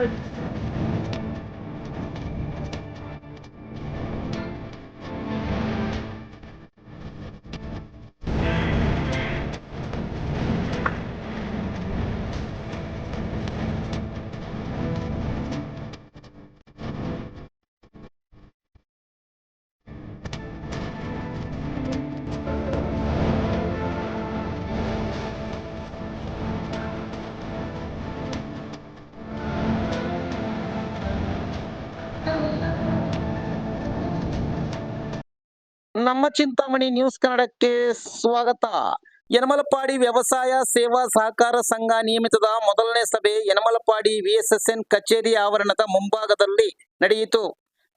oh ನಮ್ಮ Chintamani news ಕನ್ನಡಕ್ಕೆ ಸ್ವಾಗತ. ಯನಮಲಪಾಡಿ ವ್ಯವಸಾಯ ಸೇವಾ ಸಹಕಾರ ಸಂಘ ನಿಯಮಿತದ ಮೊದಲನೇ ಸಭೆ ಯನಮಲಪಾಡಿ ವಿಎಸ್ಎಸ್ಎನ್ ಕಚೇರಿ ಆವರಣದ ಮುಂಭಾಗದಲ್ಲಿ ನಡೆಯಿತು.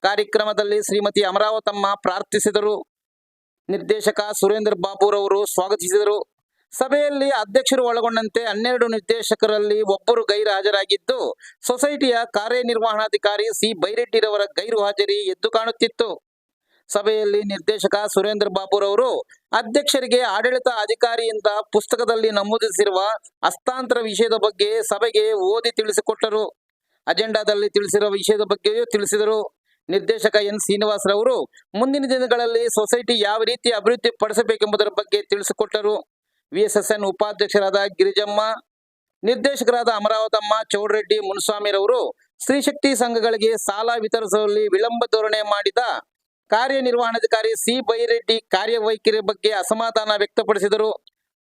ಕಾರ್ಯಕ್ರಮದಲ್ಲಿ ಶ್ರೀಮತಿ ಅಮರಾವತಮ್ಮ ಪ್ರಾರ್ಥಿಸಿದರು. ನಿರ್ದೇಶಕ ಸುರೇಂದ್ರ ಬಾಬುರವರು ಸ್ವಾಗತಿಸಿದರು. ಸಭೆಯಲ್ಲಿ ಅಧ್ಯಕ್ಷರು ಒಳಗೊಂಡಂತೆ ಹನ್ನೆರಡು ನಿರ್ದೇಶಕರಲ್ಲಿ ಒಬ್ಬರು ಗೈರು ಹಾಜರಾಗಿದ್ದು ಸೊಸೈಟಿಯ ಕಾರ್ಯನಿರ್ವಹಣಾಧಿಕಾರಿ ಸಿ ಬೈರೆಡ್ಡಿರವರ ಗೈರು ಹಾಜರಿ ಎದ್ದು ಕಾಣುತ್ತಿತ್ತು. ಸಭೆಯಲ್ಲಿ ನಿರ್ದೇಶಕ ಸುರೇಂದ್ರ ಬಾಬುರವರು, ಅಧ್ಯಕ್ಷರಿಗೆ ಆಡಳಿತ ಅಧಿಕಾರಿಯಿಂದ ಪುಸ್ತಕದಲ್ಲಿ ನಮೂದಿಸಿರುವ ಹಸ್ತಾಂತರ ವಿಷಯದ ಬಗ್ಗೆ ಸಭೆಗೆ ಓದಿ ತಿಳಿಸಿಕೊಟ್ಟರು. ಅಜೆಂಡಾದಲ್ಲಿ ತಿಳಿಸಿರುವ ವಿಷಯದ ಬಗ್ಗೆಯೂ ತಿಳಿಸಿದರು. ನಿರ್ದೇಶಕ ಎನ್ ಶ್ರೀನಿವಾಸರವರು, ಮುಂದಿನ ದಿನಗಳಲ್ಲಿ ಸೊಸೈಟಿ ಯಾವ ರೀತಿ ಅಭಿವೃದ್ಧಿ ಪಡಿಸಬೇಕೆಂಬುದರ ಬಗ್ಗೆ ತಿಳಿಸಿಕೊಟ್ಟರು. ವಿಎಸ್ಎಸ್ಎನ್ ಉಪಾಧ್ಯಕ್ಷರಾದ ಗಿರಿಜಮ್ಮ, ನಿರ್ದೇಶಕರಾದ ಅಮರಾವತಮ್ಮ, ಚೌಡರೆಡ್ಡಿ, ಮುನ್ಸ್ವಾಮಿರವರು ಸ್ತ್ರೀಶಕ್ತಿ ಸಂಘಗಳಿಗೆ ಸಾಲ ವಿತರಿಸುವಲ್ಲಿ ವಿಳಂಬ ಧೋರಣೆ ಮಾಡಿದ ಕಾರ್ಯನಿರ್ವಹಣಾಧಿಕಾರಿ ಸಿ ಬೈರೆಡ್ಡಿ ಕಾರ್ಯವೈಖರಿ ಬಗ್ಗೆ ಅಸಮಾಧಾನ ವ್ಯಕ್ತಪಡಿಸಿದರು.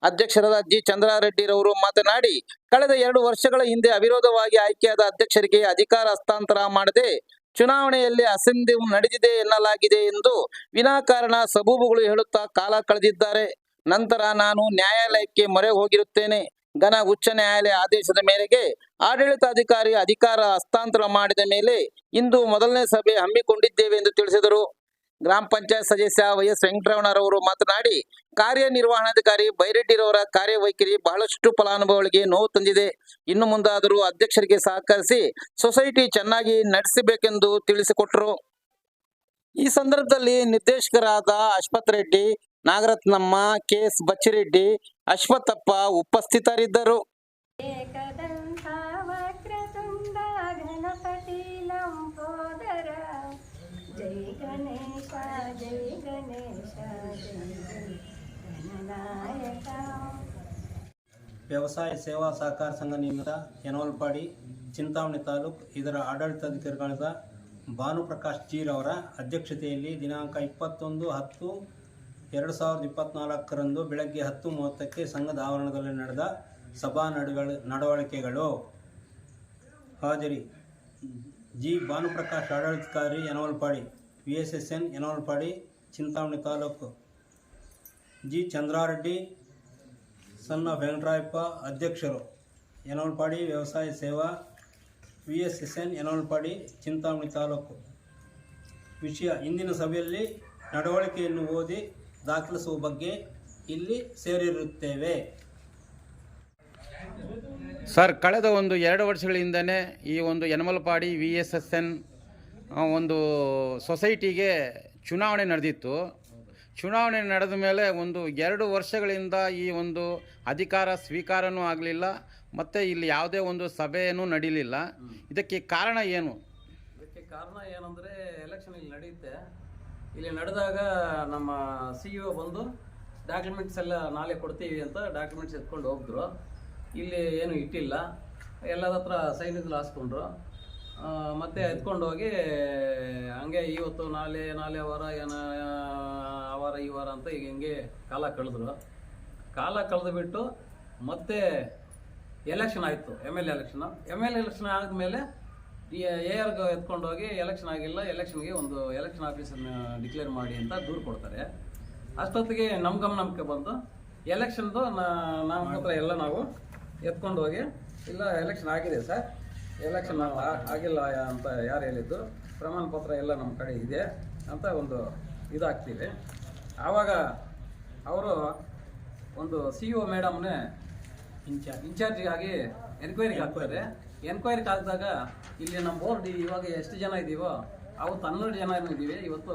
ಅಧ್ಯಕ್ಷರಾದ ಜಿ ಚಂದ್ರಾರೆಡ್ಡಿರವರು ಮಾತನಾಡಿ, ಕಳೆದ ಎರಡು ವರ್ಷಗಳ ಹಿಂದೆ ಅವಿರೋಧವಾಗಿ ಆಯ್ಕೆಯಾದ ಅಧ್ಯಕ್ಷರಿಗೆ ಅಧಿಕಾರ ಹಸ್ತಾಂತರ ಮಾಡದೆ ಚುನಾವಣೆಯಲ್ಲಿ ಅಸಂಧಿ ನಡೆದಿದೆ ಎನ್ನಲಾಗಿದೆ ಎಂದು ವಿನಾಕಾರಣ ಸಬೂಬುಗಳು ಹೇಳುತ್ತಾ ಕಾಲ ಕಳೆದಿದ್ದಾರೆ. ನಂತರ ನಾನು ನ್ಯಾಯಾಲಯಕ್ಕೆ ಮೊರೆ ಹೋಗಿರುತ್ತೇನೆ. ಘನ ಉಚ್ಚ ನ್ಯಾಯಾಲಯ ಆದೇಶದ ಮೇರೆಗೆ ಆಡಳಿತಾಧಿಕಾರಿ ಅಧಿಕಾರ ಹಸ್ತಾಂತರ ಮಾಡಿದ ಮೇಲೆ ಇಂದು ಮೊದಲನೇ ಸಭೆ ಹಮ್ಮಿಕೊಂಡಿದ್ದೇವೆ ಎಂದು ತಿಳಿಸಿದರು. ಗ್ರಾಮ ಪಂಚಾಯತ್ ಸದಸ್ಯ ವೈಎಸ್ ವೆಂಕಟರಮಣರವರು ಮಾತನಾಡಿ, ಕಾರ್ಯನಿರ್ವಹಣಾಧಿಕಾರಿ ಬೈರೆಡ್ಡಿರವರ ಕಾರ್ಯವೈಖರಿ ಬಹಳಷ್ಟು ಫಲಾನುಭವಿಗಳಿಗೆ ನೋವು ತಂದಿದೆ. ಇನ್ನು ಮುಂದಾದರೂ ಅಧ್ಯಕ್ಷರಿಗೆ ಸಹಕರಿಸಿ ಸೊಸೈಟಿ ಚೆನ್ನಾಗಿ ನಡೆಸಬೇಕೆಂದು ತಿಳಿಸಿಕೊಟ್ಟರು. ಈ ಸಂದರ್ಭದಲ್ಲಿ ನಿರ್ದೇಶಕರಾದ ಅಶ್ವಥ್ ರೆಡ್ಡಿ ನಾಗರತ್ನಮ್ಮ, ಕೆಎಸ್ ಬಚ್ಚಿರೆಡ್ಡಿ ಅಶ್ವಥಪ್ಪ ಉಪಸ್ಥಿತರಿದ್ದರು. ವ್ಯವಸಾಯ ಸೇವಾ ಸಹಕಾರ ಸಂಘ ನಿಯಮಿತ ಯನವಲ್ಪಾಡಿ, ಚಿಂತಾಮಣಿ ತಾಲೂಕು, ಇದರ ಆಡಳಿತಾಧಿಕಾರಿಗಳಾದ ಭಾನುಪ್ರಕಾಶ್ ಜೀರವರ ಅಧ್ಯಕ್ಷತೆಯಲ್ಲಿ ದಿನಾಂಕ ಇಪ್ಪತ್ತೊಂದು ಹತ್ತು ಎರಡು ಸಾವಿರದ ಇಪ್ಪತ್ತ್ನಾಲ್ಕರಂದು ಬೆಳಗ್ಗೆ ಹತ್ತು ಮೂವತ್ತಕ್ಕೆ ಸಂಘದ ಆವರಣದಲ್ಲಿ ನಡೆದ ಸಭಾ ನಡವಳ ನಡವಳಿಕೆಗಳು. ಹಾಜರಿ. ಜಿ. ಭಾನುಪ್ರಕಾಶ್ ಆಡಳಿತಾಧಿಕಾರಿ Yenavalpadi, V. S. S. N. Yenavalpadi, Chintamani taluk. G. Chandrareddy ಸಣ್ಣ ವೆಂಕಟರಾಯಪ್ಪ ಅಧ್ಯಕ್ಷರು. ಯನವಲ್ಪಾಡಿ ವ್ಯವಸಾಯ ಸೇವಾ V S S N Yenavalpadi Chintamani taluk. ವಿಷಯ, ಇಂದಿನ ಸಭೆಯಲ್ಲಿ ನಡವಳಿಕೆಯನ್ನು ಓದಿ ದಾಖಲಿಸುವ ಬಗ್ಗೆ ಇಲ್ಲಿ ಸೇರಿರುತ್ತೇವೆ. ಸರ್, ಕಳೆದ ಒಂದು ಎರಡು ವರ್ಷಗಳಿಂದನೇ ಈ ಒಂದು Yenamalpadi V S S N ಒಂದು ಸೊಸೈಟಿಗೆ ಚುನಾವಣೆ ನಡೆದಿತ್ತು. ಚುನಾವಣೆ ನಡೆದ ಮೇಲೆ ಒಂದು ಎರಡು ವರ್ಷಗಳಿಂದ ಈ ಒಂದು ಅಧಿಕಾರ ಸ್ವೀಕಾರನೂ ಆಗಲಿಲ್ಲ ಮತ್ತು ಇಲ್ಲಿ ಯಾವುದೇ ಒಂದು ಸಭೆಯನ್ನು ನಡೀಲಿಲ್ಲ. ಇದಕ್ಕೆ ಕಾರಣ ಏನು? ಇದಕ್ಕೆ ಕಾರಣ ಏನಂದರೆ ಎಲೆಕ್ಷನ್ ಇಲ್ಲಿ ನಡೆಯುತ್ತೆ. ಇಲ್ಲಿ ನಡೆದಾಗ ನಮ್ಮ ಸಿ ಇ ಬಂದು ಡಾಕ್ಯುಮೆಂಟ್ಸ್ ಎಲ್ಲ ನಾಳೆ ಕೊಡ್ತೀವಿ ಅಂತ ಡಾಕ್ಯುಮೆಂಟ್ಸ್ ಎತ್ಕೊಂಡು ಹೋಗಿದ್ರು. ಇಲ್ಲಿ ಏನು ಇಟ್ಟಿಲ್ಲ. ಎಲ್ಲರ ಹತ್ರ ಸೈನಿಕರು ಹಾಸ್ಕೊಂಡ್ರು. ಮತ್ತು ಎತ್ಕೊಂಡು ಹೋಗಿ ಹಂಗೆ ಇವತ್ತು ನಾಳೆ ನಾಳೆ ವಾರ ಏನ ವಾರ ಈ ವಾರ ಅಂತ ಈಗ ಹಿಂಗೆ ಕಾಲ ಕಳೆದ್ರು. ಕಾಲ ಕಳೆದು ಬಿಟ್ಟು ಮತ್ತೆ ಎಲೆಕ್ಷನ್ ಆಯಿತು M L election M L election ಆದಮೇಲೆ ಆರ್ಗೆ ಎತ್ಕೊಂಡು ಹೋಗಿ ಎಲೆಕ್ಷನ್ ಆಗಿಲ್ಲ ಎಲೆಕ್ಷನ್ಗೆ ಒಂದು ಎಲೆಕ್ಷನ್ ಆಫೀಸನ್ನು ಡಿಕ್ಲೇರ್ ಮಾಡಿ ಅಂತ ದೂರು ಕೊಡ್ತಾರೆ. ಅಷ್ಟೊತ್ತಿಗೆ ನಮ್ಮ ಗಮನಕ್ಕೆ ಬಂದು ಎಲೆಕ್ಷನ್ದು ನಮ್ಮ ಹತ್ರ ಎಲ್ಲ ನಾವು ಎತ್ಕೊಂಡು ಹೋಗಿ ಇಲ್ಲ ಎಲೆಕ್ಷನ್ ಆಗಿದೆ ಸರ್ ಎಲೆಕ್ಷನ್ ಆಗಿಲ್ಲ ಅಂತ ಯಾರು ಹೇಳಿದ್ದು ಪ್ರಮಾಣ ಪತ್ರ ಎಲ್ಲ ನಮ್ಮ ಕಡೆ ಇದೆ ಅಂತ ಒಂದು ಇದಾಗ್ತೀವಿ ಆವಾಗ ಅವರು ಒಂದು ಸಿ ಇ ಒ ಮೇಡಮ್ನೇ ಇನ್ಚಾರ್ಜ್ ಇನ್ಚಾರ್ಜ್ ಆಗಿ ಎನ್ಕ್ವೈರಿಗೆ ಹಾಕ್ತಾರೆ. ಎನ್ಕ್ವೈರಿಗೆ ಹಾಕಿದಾಗ ಇಲ್ಲಿ ನಮ್ಮ ಬೋರ್ಡ್ ಇವಾಗ ಎಷ್ಟು ಜನ ಇದ್ದೀವೋ ಅವತ್ತು ಹನ್ನೆರಡು ಜನ ಇದ್ದೀವಿ ಇವತ್ತು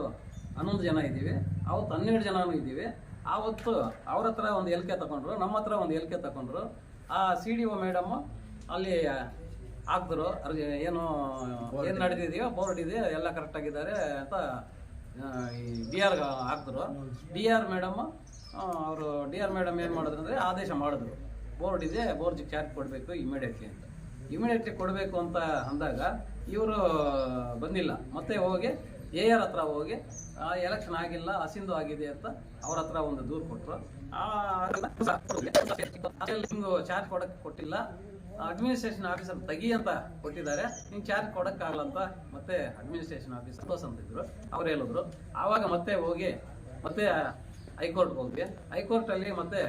ಹನ್ನೊಂದು ಜನ ಇದ್ದೀವಿ ಅವತ್ತು ಹನ್ನೆರಡು ಜನನೂ ಇದ್ದೀವಿ ಆವತ್ತು ಅವ್ರ ಹತ್ರ ಒಂದು ಎಲ್ಕೆ ತಗೊಂಡ್ರು ನಮ್ಮ ಹತ್ರ ಒಂದು ಎಲ್ಕೆ ತಗೊಂಡ್ರು ಆ ಸಿ ಡಿ ಒ ಮೇಡಮ್ಮು ಅಲ್ಲಿ ಹಾಕಿದ್ರು ಅರ್ಜಿ ಏನು ಏನು ನಡೆದಿದೆಯೋ ಬೋರ್ಡ್ ಇದೆ ಎಲ್ಲ ಕರೆಕ್ಟಾಗಿದ್ದಾರೆ ಅಂತ ಡಿ ಆರ್ ಹಾಕಿದ್ರು ಡಿ ಆರ್ ಮೇಡಮ್ ಅವರು ಡಿ ಆರ್ ಮೇಡಮ್ ಏನು ಮಾಡಿದ್ರು ಅಂದರೆ ಆದೇಶ ಮಾಡಿದ್ರು ಬೋರ್ಡ್ ಇದೆ ಬೋರ್ಡ್ಗೆ ಚಾರ್ಜ್ ಕೊಡಬೇಕು ಇಮಿಡಿಯೇಟ್ಲಿ ಅಂತ ಇಮಿಡಿಯೇಟ್ಲಿ ಕೊಡಬೇಕು ಅಂತ ಅಂದಾಗ ಇವರು ಬಂದಿಲ್ಲ ಮತ್ತೆ ಹೋಗಿ ಎ ಆರ್ ಹತ್ರ ಹೋಗಿ ಎಲೆಕ್ಷನ್ ಆಗಿಲ್ಲ ಹಸಿಂದು ಆಗಿದೆ ಅಂತ ಅವ್ರ ಹತ್ರ ಒಂದು ದೂರು ಕೊಟ್ಟರು ಚಾರ್ಜ್ ಕೊಡಕ್ಕೆ ಕೊಟ್ಟಿಲ್ಲ ಅಡ್ಮಿನಿಸ್ಟ್ರೇಷನ್ ಆಫೀಸರ್ ತೆಗಿ ಅಂತ ಕೊಟ್ಟಿದ್ದಾರೆ. ನೀನು ಚಾರ್ಜ್ ಕೊಡಕ್ಕಾಗಲ್ಲ ಅಂತ ಮತ್ತೆ ಅಡ್ಮಿನಿಸ್ಟ್ರೇಷನ್ ಆಫೀಸ್ ಸಂತೋಷ್ ಅಂತ ಇದ್ರು. ಅವ್ರು ಹೇಳಿದ್ರು. ಆವಾಗ ಮತ್ತೆ ಹೋಗಿ ಮತ್ತೆ ಹೈಕೋರ್ಟ್ ಹೋಗಿ ಹೈಕೋರ್ಟ್ ಅಲ್ಲಿ ಮತ್ತೆ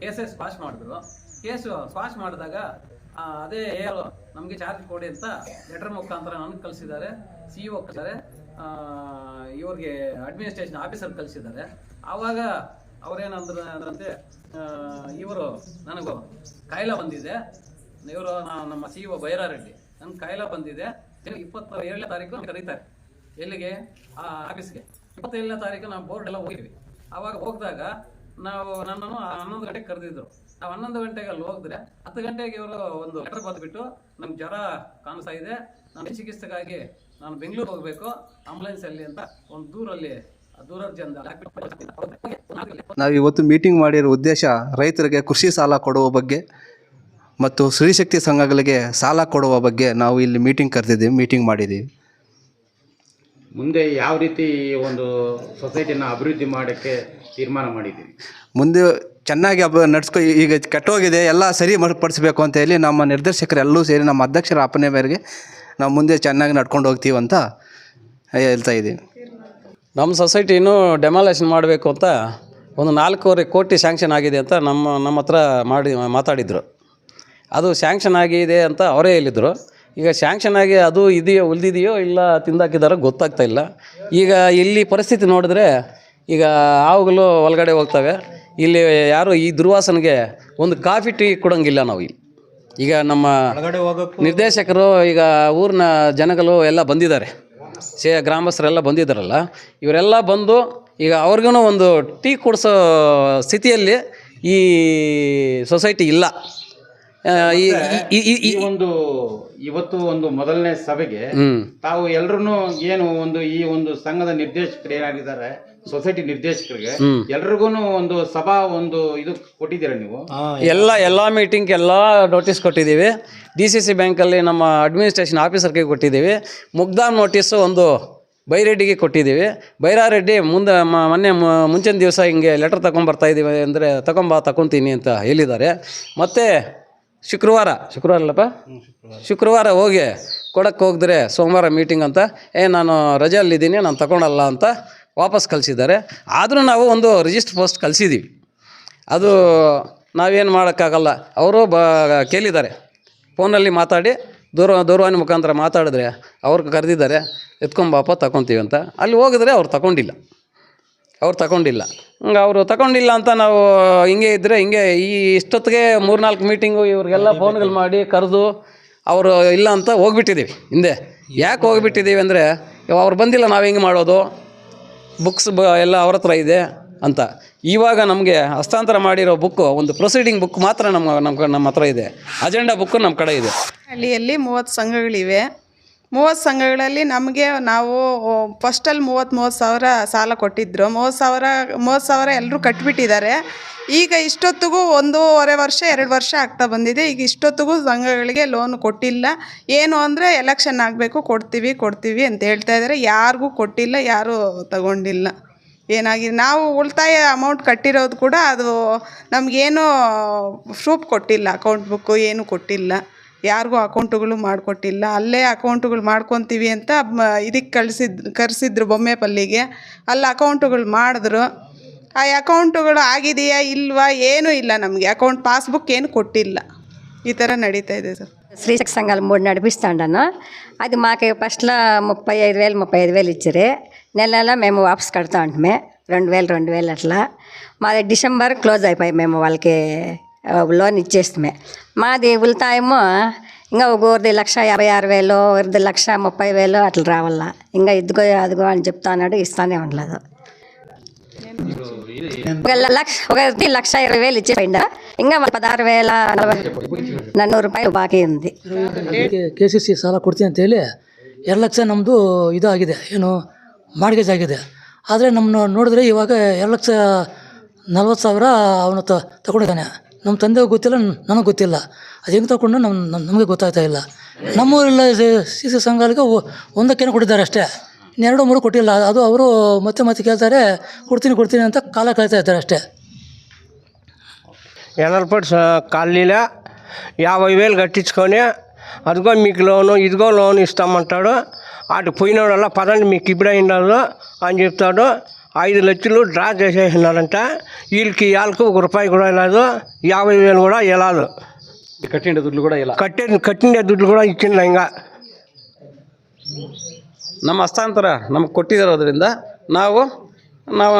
ಕೇಸಸ್ ಪಾಸ್ ಮಾಡಿದ್ರು. ಕೇಸ್ ಪಾಸ್ ಮಾಡಿದಾಗ ಅದೇ ಏರು ನಮಗೆ ಚಾರ್ಜ್ ಕೊಡಿ ಅಂತ ಲೆಟರ್ ಮುಖಾಂತರ ನನಗೆ ಕಳಿಸಿದ್ದಾರೆ. ಸಿ ಒ ಕಳಿಸಿದ್ದಾರೆ. ಇವ್ರಿಗೆ ಅಡ್ಮಿನಿಸ್ಟ್ರೇಷನ್ ಆಫೀಸರ್ ಕಳಿಸಿದ್ದಾರೆ. ಆವಾಗ ಅವ್ರೇನಂದ್ರೆ ಅಂದ್ರಂತೆ ಇವರು ನನಗೂ ಕಾಯಿಲೆ ಬಂದಿದೆ. ಇವರು ನಮ್ಮ ಸಿ ಒ ಬೈರಾರೆಡ್ಡಿ. ನನ್ನ ಕಾಯಿಲೆ ಬಂದಿದೆ. ಇಪ್ಪತ್ತ ಏಳನೇ ತಾರೀಕು ಕರೀತಾರೆ. ಎಲ್ಲಿಗೆ? ಆ, ಆಫೀಸ್ಗೆ. ಇಪ್ಪತ್ತೇಳನೇ ತಾರೀಕು ನಾವು ಬೋರ್ಡ್ ಎಲ್ಲ ಹೋಗಿದ್ವಿ. ಆವಾಗ ಹೋಗಿದಾಗ ನಾವು ನನ್ನನ್ನು ಹನ್ನೊಂದು ಗಂಟೆಗೆ ಕರೆದಿದ್ರು. ನಾವು ಹನ್ನೊಂದು ಗಂಟೆಗೆ ಅಲ್ಲಿ ಹೋಗಿದ್ರೆ ಹತ್ತು ಗಂಟೆಗೆ ಇವರು ಒಂದು ಲೆಟರ್ ಬರೆದ್ಬಿಟ್ಟು ನಮ್ಗೆ ಜ್ವರ ಕಾಣಿಸ್ತಾ ಇದೆ. ನಾನು ಚಿಕಿತ್ಸೆಗಾಗಿ ನಾನು ಬೆಂಗಳೂರು ಹೋಗಬೇಕು. ಆಂಬುಲೆನ್ಸಲ್ಲಿ ಅಂತ ಒಂದು ದೂರಲ್ಲಿ ನಾವು ಇವತ್ತು ಮೀಟಿಂಗ್ ಮಾಡಿರೋ ಉದ್ದೇಶ ರೈತರಿಗೆ ಕೃಷಿ ಸಾಲ ಕೊಡುವ ಬಗ್ಗೆ ಮತ್ತು ಸ್ತ್ರೀಶಕ್ತಿ ಸಂಘಗಳಿಗೆ ಸಾಲ ಕೊಡುವ ಬಗ್ಗೆ ನಾವು ಇಲ್ಲಿ ಮೀಟಿಂಗ್ ಕರೆದಿದ್ದೀವಿ ಮೀಟಿಂಗ್ ಮಾಡಿದ್ದೀವಿ. ಮುಂದೆ ಯಾವ ರೀತಿ ಈ ಒಂದು ಸೊಸೈಟಿನ ಅಭಿವೃದ್ಧಿ ಮಾಡೋಕ್ಕೆ ತೀರ್ಮಾನ ಮಾಡಿದ್ದೀರಿ? ಮುಂದೆ ಚೆನ್ನಾಗಿ ಅಬ್ ನಡ್ಸ್ಕೊ ಈಗ ಕೆಟ್ಟೋಗಿದೆ ಎಲ್ಲ ಸರಿ ಮರುಪಡಿಸ್ಬೇಕು ಅಂತ ಹೇಳಿ ನಮ್ಮ ನಿರ್ದೇಶಕರು ಎಲ್ಲರೂ ಸೇರಿ ನಮ್ಮ ಅಧ್ಯಕ್ಷರ ಅಪ್ಪನೆ ಮೇರೆಗೆ ನಾವು ಮುಂದೆ ಚೆನ್ನಾಗಿ ನಡ್ಕೊಂಡು ಹೋಗ್ತೀವಿ ಅಂತ ಹೇಳ್ತಾ ಇದ್ದೀವಿ. ನಮ್ಮ ಸೊಸೈಟಿನೂ ಡೆಮಾಲೇಷನ್ ಮಾಡಬೇಕು ಅಂತ ಒಂದು ನಾಲ್ಕೂವರೆ ಕೋಟಿ ಸ್ಯಾಂಕ್ಷನ್ ಆಗಿದೆ ಅಂತ ನಮ್ಮ ನಮ್ಮ ಹತ್ರ ಮಾಡಿ ಮಾತಾಡಿದರು. ಅದು ಸ್ಯಾಂಕ್ಷನ್ ಆಗಿದೆ ಅಂತ ಅವರೇ ಹೇಳಿದರು. ಈಗ ಸ್ಯಾಂಕ್ಷನ್ ಆಗಿ ಅದು ಇದೆಯೋ ಉಳಿದಿದೆಯೋ ಇಲ್ಲ ತಿಂದಾಕಿದಾರೋ ಗೊತ್ತಾಗ್ತಾ ಇಲ್ಲ. ಈಗ ಇಲ್ಲಿ ಪರಿಸ್ಥಿತಿ ನೋಡಿದ್ರೆ ಈಗ ಹಾವುಗಳು ಒಳಗಡೆ ಹೋಗ್ತವೆ. ಇಲ್ಲಿ ಯಾರು ಈ ದುರ್ವಾಸನೆಗೆ ಒಂದು ಕಾಫಿ ಟೀ ಕೊಡೋಂಗಿಲ್ಲ ನಾವು ಇಲ್ಲಿ. ಈಗ ನಮ್ಮ ನಿರ್ದೇಶಕರು ಈಗ ಊರಿನ ಜನಗಳು ಎಲ್ಲ ಬಂದಿದ್ದಾರೆ. ಸೇ ಗ್ರಾಮಸ್ಥರೆಲ್ಲ ಬಂದಿದ್ದಾರಲ್ಲ. ಇವರೆಲ್ಲ ಬಂದು ಈಗ ಅವ್ರಿಗೂ ಒಂದು ಟೀ ಕೊಡಿಸೋ ಸ್ಥಿತಿಯಲ್ಲಿ ಈ ಸೊಸೈಟಿ ಇಲ್ಲ. ಈ ಒಂದು ಇವತ್ತು ಒಂದು ಮೊದಲನೇ ಸಭೆಗೆ ತಾವು ಎಲ್ರು ಏನು ಒಂದು ಈ ಒಂದು ಸಂಘದ ನಿರ್ದೇಶಕರು ಏನಾಗಿದ್ದಾರೆ ಸೊಸೈಟಿ ನಿರ್ದೇಶಕರಿಗೆ ಎಲ್ರಿಗೂ ಒಂದು ಸಭಾ ಒಂದು ಇದು ಕೊಟ್ಟಿದ್ದೀರಾ ನೀವು? ಎಲ್ಲ. ಎಲ್ಲ ಮೀಟಿಂಗ್ ಎಲ್ಲ ನೋಟಿಸ್ ಕೊಟ್ಟಿದ್ದೀವಿ. ಡಿ ಸಿ ಸಿ ಬ್ಯಾಂಕಲ್ಲಿ ನಮ್ಮ ಅಡ್ಮಿನಿಸ್ಟ್ರೇಷನ್ ಆಫೀಸರ್ಗೆ ಕೊಟ್ಟಿದ್ದೀವಿ. ಮುಗ್ದಾಮ್ ನೋಟಿಸು ಒಂದು ಬೈರೆಡ್ಡಿಗೆ ಕೊಟ್ಟಿದ್ದೀವಿ. ಬೈರಾರೆಡ್ಡಿ ಮುಂದೆ ಮ- ಮೊನ್ನೆ ಮ ಮುಂಚಿನ ದಿವಸ ಹಿಂಗೆ ಲೆಟರ್ ತಗೊಂಬರ್ತಾ ಇದ್ದೀವಿ ಅಂದರೆ ತಗೊಂಬಾ ತಗೊತೀನಿ ಅಂತ ಹೇಳಿದ್ದಾರೆ. ಮತ್ತು ಶುಕ್ರವಾರ. ಶುಕ್ರವಾರ ಅಲ್ಲಪ್ಪ ಶುಕ್ರವಾರ. ಹೋಗಿ ಕೊಡಕ್ಕೆ ಹೋಗಿದ್ರೆ ಸೋಮವಾರ ಮೀಟಿಂಗ್ ಅಂತ. ಏ ನಾನು ರಜೆಯಲ್ಲಿದ್ದೀನಿ ನಾನು ತಗೊಳಲ್ಲ ಅಂತ ವಾಪಸ್ ಕಳಿಸಿದ್ದಾರೆ. ಆದರೂ ನಾವು ಒಂದು ರಿಜಿಸ್ಟರ್ ಪೋಸ್ಟ್ ಕಳಿಸಿದ್ದೀವಿ ಅದು ನಾವೇನು ಮಾಡೋಕ್ಕಾಗಲ್ಲ. ಅವರು ಬ ಕೇಳಿದ್ದಾರೆ. ಫೋನಲ್ಲಿ ಮಾತಾಡಿ ದೂರ ದೂರವಾಣಿ ಮುಖಾಂತರ ಮಾತಾಡಿದ್ರೆ ಅವ್ರಿಗೆ ಕರೆದಿದ್ದಾರೆ ಎತ್ಕೊಂಬಾಪ ತಗೊತೀವಿ ಅಂತ. ಅಲ್ಲಿ ಹೋಗಿದ್ರೆ ಅವ್ರು ತಗೊಂಡಿಲ್ಲ. ಅವ್ರು ತಗೊಂಡಿಲ್ಲ. ಹಂಗೆ ಅವರು ತಗೊಂಡಿಲ್ಲ ಅಂತ ನಾವು ಹಿಂಗೆ ಇದ್ದರೆ ಹಿಂಗೆ ಈ ಇಷ್ಟೊತ್ತಿಗೆ ಮೂರ್ನಾಲ್ಕು ಮೀಟಿಂಗು ಇವ್ರಿಗೆಲ್ಲ ಫೋನ್ಗಳು ಮಾಡಿ ಕರೆದು ಅವರು ಇಲ್ಲ ಅಂತ ಹೋಗ್ಬಿಟ್ಟಿದ್ದೀವಿ ಹಿಂದೆ. ಯಾಕೆ ಹೋಗ್ಬಿಟ್ಟಿದ್ದೀವಿ ಅಂದರೆ ಅವ್ರು ಬಂದಿಲ್ಲ ನಾವು ಹೆಂಗೆ ಮಾಡೋದು? ಬುಕ್ಸ್ ಬ ಎಲ್ಲ ಅವ್ರ ಹತ್ರ ಇದೆ ಅಂತ. ಇವಾಗ ನಮಗೆ ಹಸ್ತಾಂತರ ಮಾಡಿರೋ ಬುಕ್ಕು ಒಂದು ಪ್ರೊಸೀಡಿಂಗ್ ಬುಕ್ ಮಾತ್ರ ನಮ್ಮ ನಮ್ಮ ನಮ್ಮ ಹತ್ರ ಇದೆ. ಅಜೆಂಡಾ ಬುಕ್ಕು ನಮ್ಮ ಕಡೆ ಇದೆ. ಹಳ್ಳಿಯಲ್ಲಿ ಮೂವತ್ತು ಸಂಘಗಳಿವೆ. ಮೂವತ್ತು ಸಂಘಗಳಲ್ಲಿ ನಮಗೆ ನಾವು ಫಸ್ಟಲ್ಲಿ ಮೂವತ್ತು ಮೂವತ್ತು ಸಾವಿರ ಸಾಲ ಕೊಟ್ಟಿದ್ದರು ಮೂವತ್ತು ಸಾವಿರ ಮೂವತ್ತು ಸಾವಿರ ಎಲ್ಲರೂ ಕಟ್ಬಿಟ್ಟಿದ್ದಾರೆ. ಈಗ ಇಷ್ಟೊತ್ತಿಗೂ ಒಂದೂವರೆ ವರ್ಷ, ಎರಡು ವರ್ಷ ಆಗ್ತಾ ಬಂದಿದೆ. ಈಗ ಇಷ್ಟೊತ್ತಿಗೂ ಸಂಘಗಳಿಗೆ ಲೋನ್ ಕೊಟ್ಟಿಲ್ಲ. ಏನು ಅಂದರೆ ಎಲೆಕ್ಷನ್ ಆಗಬೇಕು, ಕೊಡ್ತೀವಿ ಕೊಡ್ತೀವಿ ಅಂತ ಹೇಳ್ತಾ ಇದ್ದಾರೆ. ಯಾರಿಗೂ ಕೊಟ್ಟಿಲ್ಲ, ಯಾರೂ ತಗೊಂಡಿಲ್ಲ. ಏನಾಗಿದೆ ನಾವು ಉಳಿತಾಯ ಅಮೌಂಟ್ ಕಟ್ಟಿರೋದು ಕೂಡ ಅದು ನಮಗೇನು ಪ್ರೂಫ್ ಕೊಟ್ಟಿಲ್ಲ ಅಕೌಂಟ್ ಬುಕ್ಕು ಏನು ಕೊಟ್ಟಿಲ್ಲ. ಯಾರಿಗೂ ಅಕೌಂಟುಗಳು ಮಾಡಿಕೊಟ್ಟಿಲ್ಲ. ಅಲ್ಲೇ ಅಕೌಂಟುಗಳು ಮಾಡ್ಕೊತೀವಿ ಅಂತ ಮ, ಇದಕ್ಕೆ ಕಳಿಸಿದ್, ಕರೆಸಿದ್ರು ಬೊಮ್ಮೆಪಲ್ಲಿಗೆ. ಅಲ್ಲಿ ಅಕೌಂಟುಗಳು ಮಾಡಿದ್ರು. ಆ ಅಕೌಂಟುಗಳು ಆಗಿದೆಯಾ ಇಲ್ವಾ ಏನೂ ಇಲ್ಲ ನಮಗೆ. ಅಕೌಂಟ್, ಪಾಸ್ಬುಕ್ ಏನು ಕೊಟ್ಟಿಲ್ಲ. ಈ ಥರ ನಡೀತಾ ಇದೆ ಸರ್. ಶ್ರೀ ಶಕ್ತಿ ಸಂಘ ಮೂಡು ಅದು ಮಾಕೆ ಫಸ್ಟ್ಲ ಮುಪ್ಪೈ ಐದು ವೇಲು, ಮುಪ್ಪೈದು ವೇಲು ಇಚ್ಚರಿ. ನೆಲೆಲ್ಲ ಮೇಮು ವಾಪಸ್ ಕಡ್ತಾ ಉಂಟು ಮೇ. ರೆಂಡು ವೇಲು, ರೆಂಡು ಅಟ್ಲ. ಮಾ ಡಿಸೆಂಬರ್ ಕ್ಲೋಸ್ ಅಯ್ಯಪ್ಪ ಮೇಮು ವಾಲ್ಕೆ లోన్ ఇచ్చేస్తామే మాది ఉల్తాయము ఇంకా ఒకరిది లక్ష యాభై ఆరు వేలు ఒకరిది లక్ష ముప్పై వేలు అట్లా రావాల ఇంకా ఇదిగో అదిగో అని చెప్తా అన్నాడు ఇస్తానే ఉండలేదు ఒక లక్ష ఒకటి లక్ష ఇరవై వేలు ఇచ్చిపోయిండ ఇంకా మన పదహారు వేల నలభై నన్నూరు రూపాయలు బాకీ ఉంది ಕೆ ಸಿ ಸಿ ಸಾಲ ಕೊಡ್ತೀನಿ ಅಂತೇಳಿ ಎರಡು ಲಕ್ಷ ನಮ್ಮದು ಇದು ಆಗಿದೆ ಏನು ಮಾರ್ಗೇಜ್ ಆಗಿದೆ ಆದರೆ ನಮ್ಮನ್ನ ನೋಡಿದ್ರೆ ಇವಾಗ ಎರಡು ಲಕ್ಷ ನಲ್ವತ್ತು ಸಾವಿರ ಅವನು ತ ತಗೊಂಡಿದ್ದಾನೆ ನಮ್ಮ ತಂದೆಗೆ ಗೊತ್ತಿಲ್ಲ ನನಗೆ ಗೊತ್ತಿಲ್ಲ ಅದು ಹೆಂಗೆ ತಗೊಂಡು ನಮ್ಮ ನಮಗೆ ಗೊತ್ತಾಗ್ತಾ ಇಲ್ಲ ನಮ್ಮೂರೆಲ್ಲ ಸಿ ಸಿ ಸಂಘಗಳಿಗೆ ಒಂದಕ್ಕೇನೋ ಕೊಟ್ಟಿದ್ದಾರೆ ಅಷ್ಟೇ ಇನ್ನೆರಡು ಮೂರು ಕೊಟ್ಟಿಲ್ಲ ಅದು ಅವರು ಮತ್ತೆ ಮತ್ತೆ ಕೇಳ್ತಾರೆ ಕೊಡ್ತೀನಿ ಕೊಡ್ತೀನಿ ಅಂತ ಕಾಲ ಕಳೀತಾ ಇದ್ದಾರೆ ಅಷ್ಟೇ ఎనర్పడి కాలనీలో యాభై వేలు కట్టించుకొని అదిగో మీకు లోను ఇదిగో లోన్ ఇస్తామంటాడు అటు పోయినోడల్లా పదండి మీకు ఇప్పుడు అయినాడు అని చెప్తాడు ఐదు లక్షలు డ్రా చేసేసినారంట వీళ్ళకి వాళ్ళకి ఒక రూపాయి కూడా లేదు యాభై వేలు కూడా వెళ్ళాదు ಕಟ್ಟಿಂಡ ದುಡ್ಡು ಕೂಡ ಇಲ್ಲ కట్టే కట్టిన దుడ్లు కూడా ఇచ్చిండ ఇంకా ನಮ್ಮ ಹಸ್ತಾಂತರ ನಮಗೆ ಕೊಟ್ಟಿರೋದ್ರಿಂದ ನಾವು ನಾವು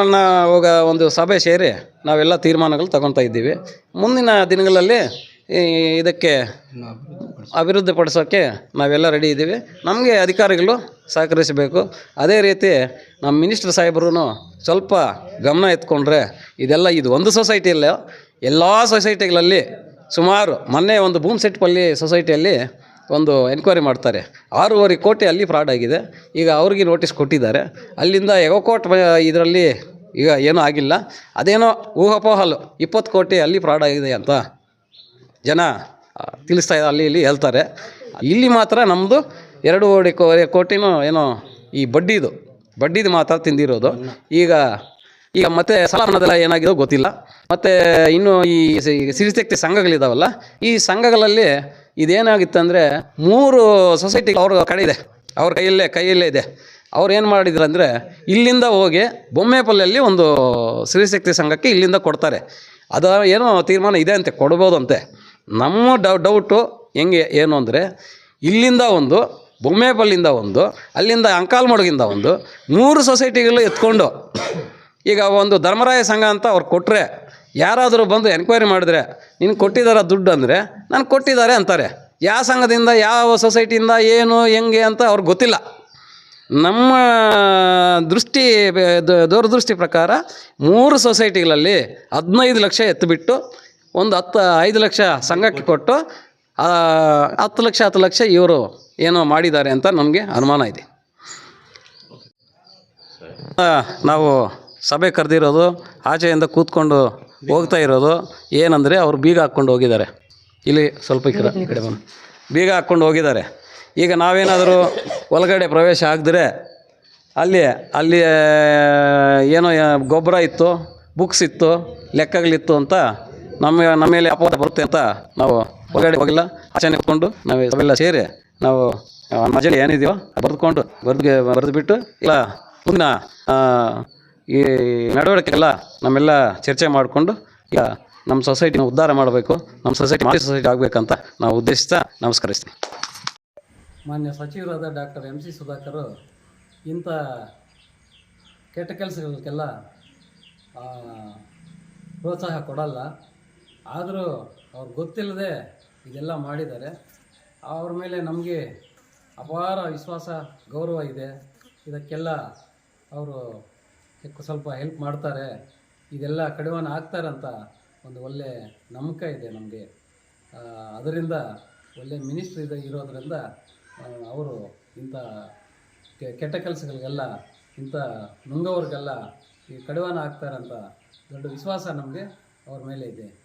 ಹೋಗ ಒಂದು ಸಭೆ ಸೇರಿ ನಾವೆಲ್ಲ ತೀರ್ಮಾನಗಳು ತಗೊತಾ ಇದ್ದೀವಿ ಮುಂದಿನ ದಿನಗಳಲ್ಲಿ ಈ ಇದಕ್ಕೆ ಅಭಿವೃದ್ಧಿಪಡಿಸೋಕ್ಕೆ ನಾವೆಲ್ಲ ರೆಡಿ ಇದ್ದೀವಿ. ನಮಗೆ ಅಧಿಕಾರಿಗಳು ಸಹಕರಿಸಬೇಕು. ಅದೇ ರೀತಿ ನಮ್ಮ ಮಿನಿಸ್ಟ್ರ್ ಸಾಹೇಬ್ರು ಸ್ವಲ್ಪ ಗಮನ ಎತ್ಕೊಂಡ್ರೆ ಇದೆಲ್ಲ ಇದು ಒಂದು ಸೊಸೈಟಿಯಲ್ಲ ಎಲ್ಲ ಸೊಸೈಟಿಗಳಲ್ಲಿ ಸುಮಾರು ಮೊನ್ನೆ ಒಂದು ಭೂಮ್ ಸೆಟ್ಪಲ್ಲಿ ಸೊಸೈಟಿಯಲ್ಲಿ ಒಂದು ಎನ್ಕ್ವೈರಿ ಮಾಡ್ತಾರೆ. ಆರೂವರೆ ಕೋಟಿ ಅಲ್ಲಿ ಫ್ರಾಡ್ ಆಗಿದೆ. ಈಗ ಅವ್ರಿಗೆ ನೋಟಿಸ್ ಕೊಟ್ಟಿದ್ದಾರೆ. ಅಲ್ಲಿಂದ ಎಗೋಕೋಟ್ ಇದರಲ್ಲಿ ಈಗ ಏನೂ ಆಗಿಲ್ಲ. ಅದೇನೋ ಊಹಾಪೋಹಲು ಇಪ್ಪತ್ತು ಕೋಟಿ ಅಲ್ಲಿ ಫ್ರಾಡ್ ಆಗಿದೆ ಅಂತ ಜನ ತಿಳಿಸ್ತಾ ಅಲ್ಲಿ ಇಲ್ಲಿ ಹೇಳ್ತಾರೆ. ಇಲ್ಲಿ ಮಾತ್ರ ನಮ್ಮದು ಎರಡೂವರೆ ಕೋಟಿ ಕೋಟಿನೂ ಏನೋ ಈ ಬಡ್ಡಿದು ಬಡ್ಡಿದು ಮಾತ್ರ ತಿಂದಿರೋದು. ಈಗ ಈಗ ಮತ್ತೆ ಸಾಲಮನ್ನದೆಲ್ಲ ಏನಾಗಿದೋ ಗೊತ್ತಿಲ್ಲ. ಮತ್ತು ಇನ್ನು ಈ ಸಿರಿಸಕ್ತಿ ಸಂಘಗಳಿದಾವಲ್ಲ, ಈ ಸಂಘಗಳಲ್ಲಿ ಇದೇನಾಗಿತ್ತಂದರೆ ಮೂರು ಸೊಸೈಟಿ ಅವ್ರ ಕಡೆ ಇದೆ. ಅವ್ರ ಕೈಯಲ್ಲೇ ಕೈಯಲ್ಲೇ ಇದೆ. ಅವ್ರು ಏನು ಮಾಡಿದ್ರು ಅಂದರೆ ಇಲ್ಲಿಂದ ಹೋಗಿ ಬೊಮ್ಮೆಪಲ್ಲಿಯಲ್ಲಿ ಒಂದು ಸ್ತ್ರೀಶಕ್ತಿ ಸಂಘಕ್ಕೆ ಇಲ್ಲಿಂದ ಕೊಡ್ತಾರೆ. ಅದು ಏನೋ ತೀರ್ಮಾನ ಇದೆ ಅಂತೆ, ಕೊಡ್ಬೋದಂತೆ. ನಮ್ಮ ಡೌ, ಡೌಟು ಹೆಂಗೆ, ಏನು ಅಂದರೆ ಇಲ್ಲಿಂದ ಒಂದು, ಬೊಮ್ಮೆಪಲ್ಲಿಂದ ಒಂದು, ಅಲ್ಲಿಂದ ಅಂಕಾಲ್ಮಡುಗಿಂದ ಒಂದು ಮೂರು ಸೊಸೈಟಿಗಳು ಎತ್ಕೊಂಡು ಈಗ ಒಂದು ಧರ್ಮರಾಯ ಸಂಘ ಅಂತ ಅವ್ರು ಕೊಟ್ಟರೆ ಯಾರಾದರೂ ಬಂದು ಎನ್ಕ್ವೈರಿ ಮಾಡಿದ್ರೆ ನೀನು ಕೊಟ್ಟಿದ್ದಾರೆ ದುಡ್ಡು ಅಂದರೆ ನಾನು ಕೊಟ್ಟಿದ್ದಾರೆ ಅಂತಾರೆ. ಯಾವ ಸಂಘದಿಂದ, ಯಾವ ಸೊಸೈಟಿಯಿಂದ, ಏನು, ಹೆಂಗೆ ಅಂತ ಅವ್ರಿಗೆ ಗೊತ್ತಿಲ್ಲ. ನಮ್ಮ ದೃಷ್ಟಿ, ದೂರದೃಷ್ಟಿ ಪ್ರಕಾರ ಮೂರು ಸೊಸೈಟಿಗಳಲ್ಲಿ ಹದಿನೈದು ಲಕ್ಷ ಎತ್ತಿಬಿಟ್ಟು ಒಂದು ಹತ್ತು, ಐದು ಲಕ್ಷ ಸಂಘಕ್ಕೆ ಕೊಟ್ಟು ಹತ್ತು ಲಕ್ಷ ಹತ್ತು ಲಕ್ಷ ಇವರು ಏನೋ ಮಾಡಿದ್ದಾರೆ ಅಂತ ನಮಗೆ ಅನುಮಾನ ಇದೆ. ನಾವು ಸಭೆ ಕರೆದಿರೋದು, ಆಚೆಯಿಂದ ಕೂತ್ಕೊಂಡು ಹೋಗ್ತಾ ಇರೋದು, ಏನಂದರೆ ಅವರು ಬೀಗ ಹಾಕ್ಕೊಂಡು ಹೋಗಿದ್ದಾರೆ. ಇಲ್ಲಿ ಸ್ವಲ್ಪ ಈ ಕಡೆ ಬಂದು ಬೀಗ ಹಾಕ್ಕೊಂಡು ಹೋಗಿದ್ದಾರೆ. ಈಗ ನಾವೇನಾದರೂ ಒಳಗಡೆ ಪ್ರವೇಶ ಆಗಿದ್ರೆ ಅಲ್ಲಿ ಅಲ್ಲಿ ಏನೋ ಗೊಬ್ಬರ ಇತ್ತು ಬುಕ್ಸ್ ಇತ್ತು, ಲೆಕ್ಕಗಳಿತ್ತು ಅಂತ ನಮ್ಮ ನಮ್ಮ ಮೇಲೆ ಅಪವಾದ ಬರುತ್ತೆ ಅಂತ ನಾವು ಹೊರಗಡೆ ಹೋಗಿಲ್ಲ. ಆಚರಣೆ ಕೂತ್ಕೊಂಡು ನಾವು ಅವೆಲ್ಲ ಸೇರಿ ನಾವು ಮಜಲಿ ಏನಿದೆಯೋ ಬರೆದುಕೊಂಡು ಬರೆದು ಬರೆದುಬಿಟ್ಟು ಇಲ್ಲ, ಮುಂದಿನ ಈ ನಡವಳಿಕೆಲ್ಲ ನಮ್ಮೆಲ್ಲ ಚರ್ಚೆ ಮಾಡಿಕೊಂಡು ಈಗ ನಮ್ಮ ಸೊಸೈಟಿನ ಉದ್ಧಾರ ಮಾಡಬೇಕು. ನಮ್ಮ ಸೊಸೈಟಿ ಮಾಜಿ ಸೊಸೈಟಿ ಆಗಬೇಕಂತ ನಾವು ಉದ್ದೇಶಿಸ್ತಾ ನಮಸ್ಕರಿಸ್ತೀನಿ. ಮಾನ್ಯ ಸಚಿವರಾದ ಡಾಕ್ಟರ್ ಎಂ ಸಿ ಸುಧಾಕರ್ ಇಂಥ ಕೆಟ್ಟ ಕೆಲಸಗಳಿಗೆಲ್ಲ ಪ್ರೋತ್ಸಾಹ ಕೊಡಲ್ಲ. ಆದರೂ ಅವ್ರು ಗೊತ್ತಿಲ್ಲದೆ ಇದೆಲ್ಲ ಮಾಡಿದ್ದಾರೆ. ಅವ್ರ ಮೇಲೆ ನಮಗೆ ಅಪಾರ ವಿಶ್ವಾಸ, ಗೌರವ ಇದೆ. ಇದಕ್ಕೆಲ್ಲ ಅವರು ಸ್ವಲ್ಪ ಹೆಲ್ಪ್ ಮಾಡ್ತಾರೆ. ಇದೆಲ್ಲ ಕಡಿವಾಣ ಆಗ್ತಾರಂತ ಒಂದು ಒಳ್ಳೆ ನಂಬಿಕೆ ಇದೆ ನಮಗೆ. ಅದರಿಂದ ಒಳ್ಳೆ ಮಿನಿಸ್ಟ್ರ್ ಇದೆ ಇರೋದರಿಂದ ಅವರು ಇಂಥ ಕೆಟ್ಟ ಕೆಲಸಗಳಿಗೆಲ್ಲ, ಇಂಥ ನುಂಗವ್ರಿಗೆಲ್ಲ ಈ ಕಡಿವಾಣ ಆಗ್ತಾರಂತ ದೊಡ್ಡ ವಿಶ್ವಾಸ ನಮಗೆ ಅವ್ರ ಮೇಲೆ ಇದೆ.